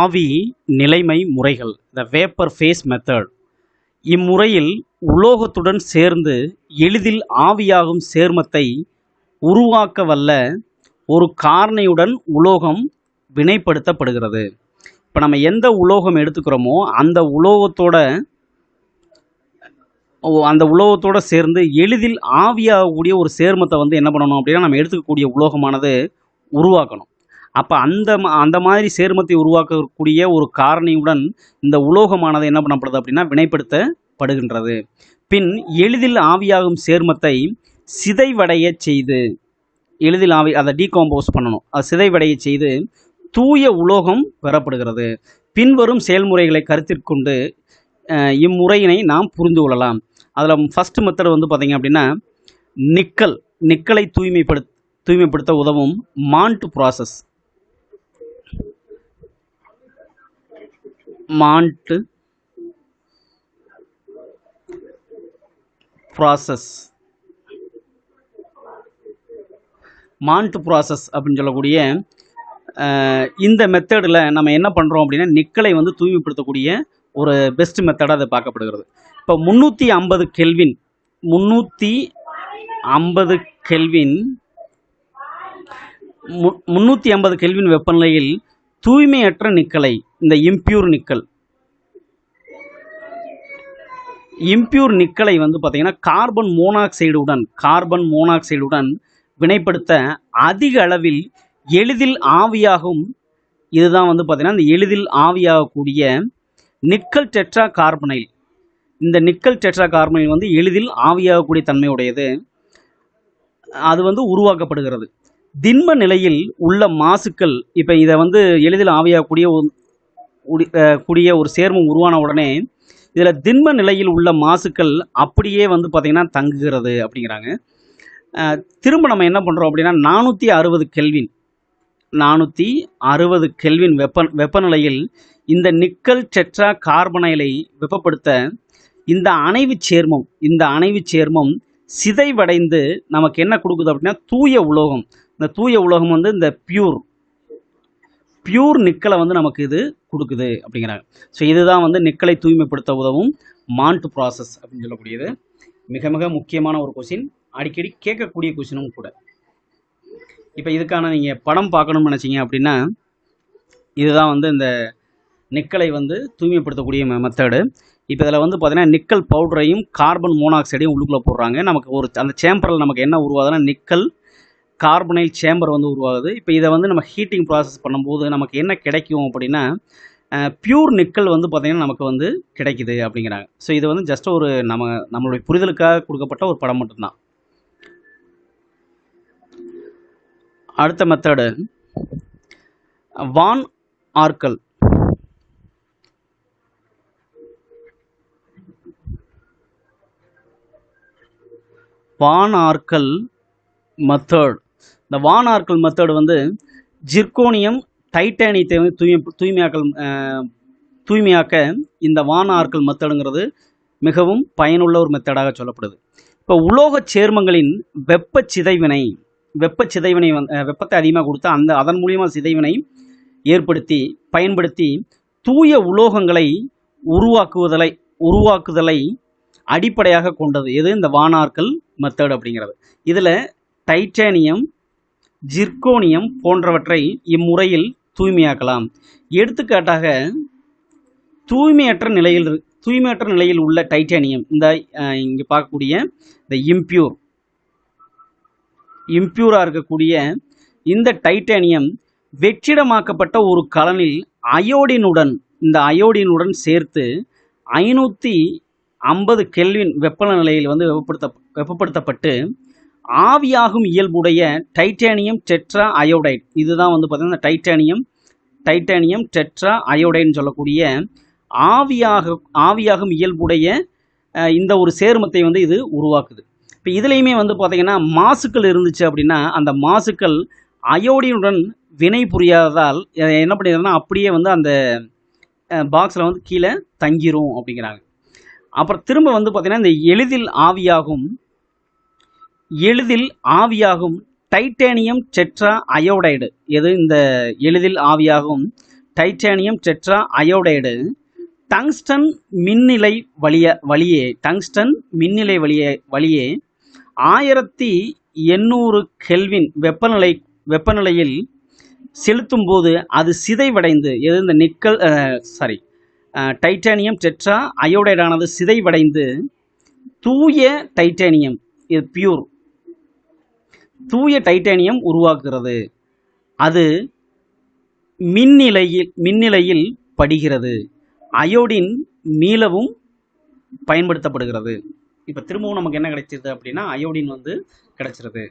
ஆவி நிலைமை முறைகள் த வேப்பர் ஃபேஸ் மெத்தட் இம்முறையில் உலோகத்துடன் சேர்ந்து எளிதில் ஆவியாகும் சேர்மத்தை உருவாக்க வல்ல ஒரு காரணியுடன் உலோகம் வினைப்படுத்தப்படுகிறது. இப்போ நம்ம எந்த உலோகம் எடுத்துக்கிறோமோ அந்த உலோகத்தோட அந்த உலோகத்தோட சேர்ந்து எளிதில் ஆவியாகக்கூடிய ஒரு சேர்மத்தை வந்து என்ன பண்ணணும் அப்படின்னா நம்ம எடுத்துக்கக்கூடிய உலோகமானது உருவாக்கணும். அப்போ அந்த ம- அந்த மாதிரி சேர்மத்தை உருவாக்கக்கூடிய ஒரு காரணியுடன் இந்த உலோகமானது என்ன பண்ணப்படுது அப்படின்னா வினைப்படுத்தப்படுகின்றது. பின் எளிதில் ஆவியாகும் சேர்மத்தை சிதைவடைய செய்து எளிதில் ஆவி அதை டீகாம்போஸ் பண்ணணும். அது சிதைவடைய செய்து தூய உலோகம் பெறப்படுகிறது. பின்வரும் செயல்முறைகளை கருத்திற்கொண்டு இம்முறையினை நாம் புரிந்து கொள்ளலாம். அதில் ஃபஸ்ட்டு மெத்தட் வந்து பார்த்திங்க அப்படின்னா நிக்கல் நிக்கலை தூய்மைப்படுத்த தூய்மைப்படுத்த உதவும் Mond process Mond process. Mond process அப்படின்னு சொல்லக்கூடிய இந்த மெத்தடில் நம்ம என்ன பண்ணுறோம் அப்படின்னா நிக்கலை வந்து தூய்மைப்படுத்தக்கூடிய ஒரு பெஸ்ட் மெத்தடாக அது பார்க்கப்படுகிறது. இப்போ முந்நூற்றி ஐம்பது கெல்வின் முந்நூற்றி ஐம்பது கெல்வின் மு- முந்நூற்றி ஐம்பது கெல்வின் வெப்பநிலையில் தூய்மையற்ற நிக்கலை இந்த இம்பியூர் நிக்கல். இம்பியூர் நிக்கலை வந்து பார்த்தீங்கன்னா கார்பன் மோனாக்சைடுடன் கார்பன் மோனாக்சைடுடன் வினைப்படுத்த அதிக அளவில் எளிதில் ஆவியாகும். இதுதான் வந்து பார்த்தீங்கன்னா இந்த எளிதில் ஆவியாகக்கூடிய நிக்கல் டெட்ரா கார்பனைல் இந்த நிக்கல் டெட்ரா கார்பனைல் வந்து எளிதில் ஆவியாகக்கூடிய தன்மையுடையது. அது வந்து உருவாக்கப்படுகிறது. திண்ம நிலையில் உள்ள மாசுக்கள் இப்போ இதை வந்து எளிதில் ஆவியாகக்கூடிய கூடிய ஒரு சேர்மம் உருவான உடனே இதில் திண்ம நிலையில் உள்ள மாசுக்கள் அப்படியே வந்து பார்த்திங்கன்னா தங்குகிறது அப்படிங்கிறாங்க. திரும்ப நம்ம என்ன பண்ணுறோம் அப்படின்னா நானூற்றி அறுபது கெல்வின் நானூற்றி அறுபது கெல்வின் வெப்ப வெப்பநிலையில் இந்த நிக்கல் டெட்ரா கார்பனைலை வெப்பப்படுத்த இந்த அணைவுச் சேர்மம் இந்த அணைவுச் சேர்மம் சிதைவடைந்து நமக்கு என்ன கொடுக்குது அப்படின்னா தூய உலோகம். இந்த தூய உலோகம் வந்து இந்த பியூர் பியூர் நிக்கலை வந்து நமக்கு இது கொடுக்குது அப்படிங்கிறாங்க. ஸோ இதுதான் வந்து நிக்கலை தூய்மைப்படுத்த உதவும் மாண்ட் ப்ராசஸ் அப்படின்னு சொல்லக்கூடியது. மிக மிக முக்கியமான ஒரு கொஷின் அடிக்கடி கேட்கக்கூடிய கொஷினும் கூட. இப்போ இதுக்கான நீங்கள் படம் பார்க்கணும்னு நினச்சிங்க அப்படின்னா இதுதான் வந்து இந்த நிக்கலை வந்து தூய்மைப்படுத்தக்கூடிய மெத்தடு இப்போ இதில் வந்து பார்த்தீங்கன்னா நிக்கல் பவுடரையும் கார்பன் மோனாக்சைடையும் உள்ளுக்குள்ளே போடுறாங்க. நமக்கு ஒரு அந்த சேம்பரில் நமக்கு என்ன உருவாகுதுன்னா நிக்கல் கார்பனைல் சேம்பர் வந்து உருவாகுது. இப்போ இதை வந்து நம்ம ஹீட்டிங் ப்ராசஸ் பண்ணும்போது நமக்கு என்ன கிடைக்கும் அப்படின்னா பியூர் நிக்கல் வந்து பார்த்திங்கன்னா நமக்கு வந்து கிடைக்குது அப்படிங்கிறாங்க. ஸோ இது வந்து ஜஸ்ட் ஒரு நம்ம நம்மளுடைய புரிதலுக்காக கொடுக்கப்பட்ட ஒரு படம் மட்டும்தான். அடுத்த மெத்தடு வான் ஆர்கல். வானார்கல் மெத்தட் இந்த வானார்கல் மெத்தட் வந்து ஜிர்கோனியம் டைட்டானியத்தை வந்து தூய்மை தூய்மையாக்கல் தூய்மையாக்க இந்த வானார்கல் மெத்தடுங்கிறது மிகவும் பயனுள்ள ஒரு மெத்தடாக சொல்லப்படுது. இப்போ உலோகச் சேர்மங்களின் வெப்ப சிதைவினை வெப்ப சிதைவினை வந் வெப்பத்தை அதிகமாக கொடுத்தா அந்த அதன் மூலியமாக சிதைவினை ஏற்படுத்தி பயன்படுத்தி தூய உலோகங்களை உருவாக்குவதலை உருவாக்குதலை அடிப்படையாக கொண்டது. எது? இந்த வானார்கள் மெத்தட் அப்படிங்கிறது. இதில் டைட்டானியம் ஜிர்கோனியம் போன்றவற்றை இம்முறையில் தூய்மையாக்கலாம். எடுத்துக்காட்டாக தூய்மையற்ற நிலையில் தூய்மையற்ற நிலையில் உள்ள டைட்டானியம் இந்த இங்கே பார்க்கக்கூடிய இந்த இம்பியூர் இம்பியூராக இருக்கக்கூடிய இந்த டைட்டானியம் வெற்றிடமாக்கப்பட்ட ஒரு கலனில் அயோடினுடன் இந்த அயோடினுடன் சேர்த்து ஐநூற்றி ஐம்பது கெல்வின் வெப்பநிலையில் வந்து வெப்பப்படுத்த வெப்பப்படுத்தப்பட்டு ஆவியாகும் இயல்புடைய டைட்டானியம் டெட்ரா அயோடைட் இதுதான் வந்து பார்த்தீங்கன்னா டைட்டானியம் டைட்டானியம் டெட்ரா அயோடைன்னு சொல்லக்கூடிய ஆவியாக ஆவியாகும் இயல்புடைய இந்த ஒரு சேர்மத்தை வந்து இது உருவாக்குது. இப்போ இதுலேயுமே வந்து பார்த்தீங்கன்னா மாசுக்கள் இருந்துச்சு அப்படின்னா அந்த மாசுக்கள் அயோடினுடன் வினை புரியாததால் என்ன பண்ணிடுறதுன்னா அப்படியே வந்து அந்த பாக்ஸில் வந்து கீழே தங்கிரும் அப்படிங்கிறாங்க. அப்புறம் திரும்ப வந்து பார்த்திங்கன்னா இந்த எளிதில் ஆவியாகும் எளிதில் ஆவியாகும் டைட்டேனியம் டெட்ரா அயோடைடு. எது? இந்த எளிதில் ஆவியாகும் டைட்டேனியம் டெட்ரா அயோடைடு. டங்ஸ்டன் மின்னிலை வழிய வழியே டங்ஸ்டன் மின்னிலை வழியே வழியே ஆயிரத்தி எண்ணூறு கெல்வின் வெப்பநிலை வெப்பநிலையில் செலுத்தும் போது அது சிதைவடைந்து எது? இந்த நிக்கல் சாரி டைட்டானியம் டெட்ரா அயோடைடானது சிதைவடைந்து தூய டைட்டானியம் இது பியூர் தூய டைட்டானியம் உருவாக்குகிறது. அது மின்னிலையில் மின்னிலையில் படுகிறது. அயோடின் மீளவும் பயன்படுத்தப்படுகிறது. இப்போ திரும்பவும் நமக்கு என்ன கிடைச்சிருது அப்படின்னா அயோடின் வந்து கிடைச்சிருது.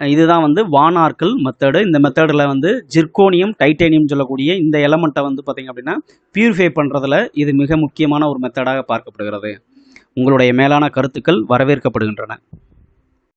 இதுதான் வந்து வானார்கல் மெத்தடு இந்த மெத்தடில் வந்து ஜிர்கோனியம் டைட்டேனியம் சொல்லக்கூடிய இந்த எலமெண்ட்டை வந்து பார்த்திங்க அப்படின்னா பியூரிஃபை பண்ணுறதுல இது மிக முக்கியமான ஒரு மெத்தடாக பார்க்கப்படுகிறது. உங்களுடைய மேலான கருத்துக்கள் வரவேற்கப்படுகின்றன.